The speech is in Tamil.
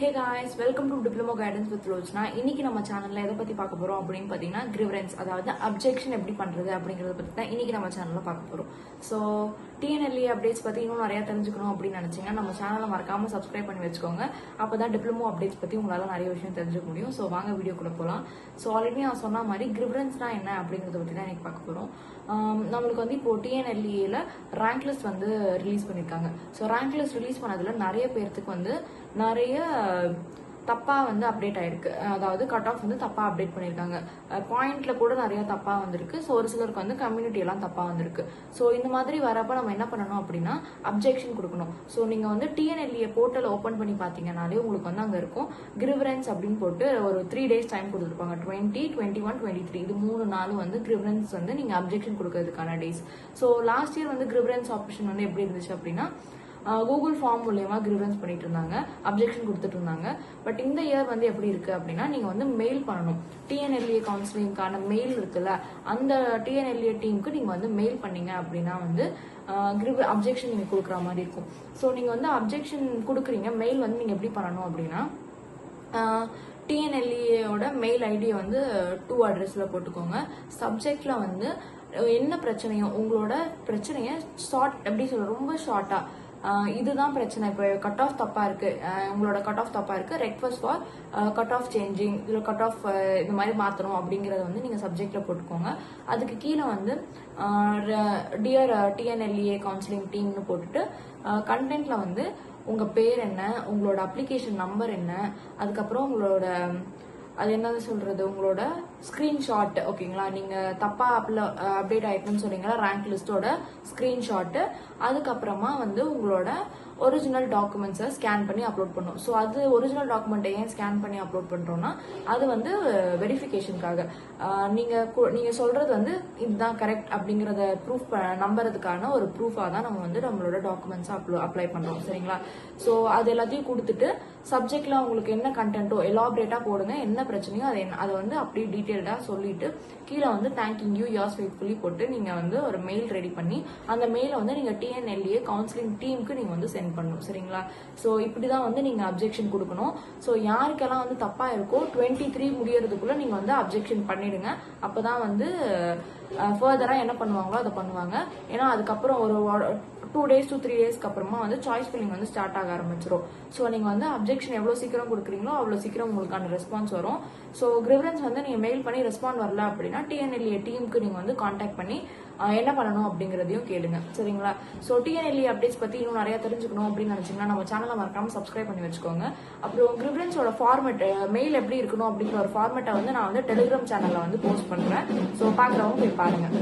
Hey guys welcome to diploma guidance with Rojna இன்னைக்கு நம்ம சேனல்ல எதை பத்தி பார்க்க போறோம் அப்படின்னு பாத்தீங்கன்னா கிரிவரன்ஸ் அதாவது அப்ஜெக்ஷன் எப்படி பண்றது அப்படிங்கறத பத்தி தான் இன்னைக்கு நம்ம சேனல்ல பார்க்க போறோம். ஸோ டிஎன்எல்இ அப்டேட்ஸ் பத்தி இன்னும் நிறைய தெரிஞ்சுக்கணும் அப்படின்னு நினைச்சீங்கன்னா நம்ம சேனலை மறக்காம சப்ஸ்கிரைப் பண்ணி வச்சுக்கோங்க. அப்பதான் டிப்ளமோ அப்டேட்ஸ் பத்தி உங்களால நிறைய விஷயம் தெரிஞ்சுக்க முடியும். ஸோ வாங்க வீடியோக்குள்ள போகலாம் ஸோ ஆல்ரெடி நான் சொன்ன மாதிரி கிரிவரன்ஸ்னா என்ன அப்படிங்கறத பத்தி தான் இன்னைக்கு பார்க்க போறோம். நம்மளுக்கு வந்து இப்போ டிஎன்எல்இல ரேங்க் லிஸ்ட் வந்து ரிலீஸ் பண்ணியிருக்காங்க ஸோ ரேங்க் லிஸ்ட் ரிலீஸ் பண்ணதுல நிறைய பேர்த்துக்கு வந்து நிறைய தப்பாக வந்து அப்டேட் ஆயிருக்கு. அதாவது கட் ஆஃப் வந்து தப்பாக அப்டேட் பண்ணியிருக்காங்க பாயிண்ட்ல கூட நிறைய தப்பாக வந்திருக்கு. ஸோ ஒரு சிலருக்கு வந்து கம்யூனிட்டி எல்லாம் தப்பாக வந்திருக்கு. ஸோ இந்த மாதிரி வரப்போ நம்ம என்ன பண்ணணும் அப்படின்னா அப்ஜெக்ஷன் கொடுக்கணும். ஸோ நீங்கள் வந்து டிஎன்எல்ஏ போர்ட்டல் ஓப்பன் பண்ணி பார்த்தீங்கனாலே உங்களுக்கு வந்து அங்கே இருக்கும். கிரிவரன்ஸ் அப்படின்னு போட்டு ஒரு த்ரீ டேஸ் டைம் கொடுத்துருப்பாங்க. Twenty twenty one twenty three இது மூணு நாள் வந்து கிரிவரன்ஸ் வந்து நீங்கள் அப்ஜெக்ஷன் கொடுக்கறதுக்கான டேஸ் ஸோ லாஸ்ட் இயர் வந்து கிரிவரன்ஸ் ஆப்ஷன் வந்து எப்படி இருந்துச்சு அப்படின்னா கூகுள் ஃபார்ம் மூலயமா கிரிவன்ஸ் பண்ணிட்டு இருந்தாங்க. அப்ஜெக்ஷன் கொடுத்துட்டு இருந்தாங்க. பட் இந்த இயர் வந்து எப்படி இருக்கு அப்படின்னா நீங்க வந்து மெயில் பண்ணணும். டிஎன்எல்ஏ கவுன்சிலிங்கான மெயில் இருக்குல்ல அந்த டிஎன்எல்ஏ டீமுக்கு நீங்க வந்து மெயில் பண்ணீங்க அப்படின்னா வந்து அப்ஜெக்ஷன் நீங்க கொடுக்குற மாதிரி இருக்கும். ஸோ நீங்க வந்து அப்ஜெக்ஷன் கொடுக்குறீங்க மெயில் வந்து நீங்க எப்படி பண்ணணும் அப்படின்னா டிஎன்எல்ஏயோட மெயில் ஐடியை வந்து டூ அட்ரஸில் போட்டுக்கோங்க. சப்ஜெக்டில் வந்து என்ன பிரச்சனையோ உங்களோட பிரச்சனையை ஷார்ட் எப்படி சொல்ல ரொம்ப ஷார்ட்டாக இதுதான் பிரச்சனை. இப்போ கட் ஆஃப் தப்பா இருக்கு. உங்களோட கட் ஆஃப் தப்பா இருக்கு. Request for cut off changing இல்லை கட் ஆஃப் இந்த மாதிரி மாத்தணும் அப்படிங்கறத வந்து நீங்க சப்ஜெக்ட்ல போட்டுக்கோங்க. அதுக்கு கீழே வந்து டியர் டிஎன்எல்ஏ கவுன்சிலிங் டீம்னு போட்டுட்டு கண்டென்ட்ல வந்து உங்க பேர் என்ன உங்களோட அப்ளிகேஷன் நம்பர் என்ன அதுக்கப்புறம் உங்களோட அது என்னது சொல்றது? உங்களோட ஸ்கிரீன்ஷாட் ஓகேங்களா? நீங்க தப்பா அப்டேட் ஆயிருக்குன்னு சொன்னீங்களா ரேங்க் லிஸ்டோட ஸ்கிரீன்ஷாட் அதுக்கப்புறமா வந்து உங்களோட ஒரிஜினல் டாக்குமெண்ட்ஸை ஸ்கேன் பண்ணி அப்லோட் பண்ணும். ஸோ அது ஒரிஜினல் டாக்குமெண்ட்டை ஏன் ஸ்கேன் பண்ணி அப்லோட் பண்ணுறோன்னா அது வந்து வெரிஃபிகேஷனுக்காக நீங்கள் கு- சொல்கிறது வந்து இதுதான் கரெக்ட் அப்படிங்கிறத ப்ரூஃப் நம்புறதுக்கான ஒரு ப்ரூஃபாக தான் நம்ம வந்து நம்மளோட டாக்குமெண்ட்ஸை அப்ளோ அப்ளை பண்ணுறோம் சரிங்களா? ஸோ அது எல்லாத்தையும் கொடுத்துட்டு சப்ஜெக்ட்ல உங்களுக்கு என்ன கண்டென்ட்டோ எலாபரேட்டாக போடுங்க. என்ன பிரச்சனையோ அதை அதை வந்து அப்படியே டீட்டெயில்டாக சொல்லிட்டு கீழே வந்து தேங்க்யூ யூ யாஸ் ஃபேத்ஃபுல்லி போட்டு நீங்கள் வந்து ஒரு மெயில் ரெடி பண்ணி அந்த மெயிலை வந்து நீங்கள் டிஎன்எல்ஏ கவுன்சிலிங் டீமுக்கு நீங்கள் வந்து சென்ட் பண்ணணும் சரிங்களா? ஸோ இப்படி தான் வந்து நீங்கள் அப்ஜெக்ஷன் கொடுக்கணும். ஸோ யாருக்கெல்லாம் வந்து தப்பாக இருக்கோ டுவெண்ட்டி த்ரீ முடியறதுக்குள்ள நீங்கள் வந்து அப்ஜெக்ஷன் பண்ணிடுங்க. அப்பதான் வந்து ஃபர்தராக என்ன பண்ணுவாங்களோ அதை பண்ணுவாங்க. ஏன்னா அதுக்கப்புறம் ஒரு டூ டேஸ் டூ த்ரீ டேஸ்க்கு அப்புறமா வந்து சாய்ஸ் ஃபில்லிங் வந்து ஸ்டார்ட் ஆக ஆரம்பிச்சிரும். ஸோ நீங்கள் வந்து அப்ஜெக்ஷன் எவ்வளோ சீக்கிரம் கொடுக்குறீங்களோ அவ்வளோ சீக்கிரம் உங்களுக்கான ரெஸ்பான்ஸ் வரும். ஸோ கிரிவரன்ஸ் வந்து நீங்கள் மெயில் பண்ணி ரெஸ்பாண்ட் வரல அப்படின்னா டிஎன்எல்ஏ டீமுக்கு நீங்கள் வந்து காண்டாக்ட் பண்ணி என்ன பண்ணணும் அப்படிங்கிறதையும் கேளுங்க. சரிங்களா? ஸோ டிஎன்எல்ஏ அப்டேட்ஸ் பற்றி இன்னும் நிறைய தெரிஞ்சுக்கணும் அப்படின்னு நினச்சிங்கன்னா நம்ம சேனலை மறக்காம சப்ஸ்கிரைப் பண்ணி வச்சுக்கோங்க. அப்புறம் கிரிவரன்ஸோட ஃபார்மெட் மெயில் எப்படி இருக்கணும் அப்படிங்கிற ஒரு ஃபார்மெட்டை வந்து நான் வந்து டெலிகிராம் சேனலில் வந்து போஸ்ட் பண்ணுறேன் ஸோ பார்க்குறவங்க போய் பாருங்கள்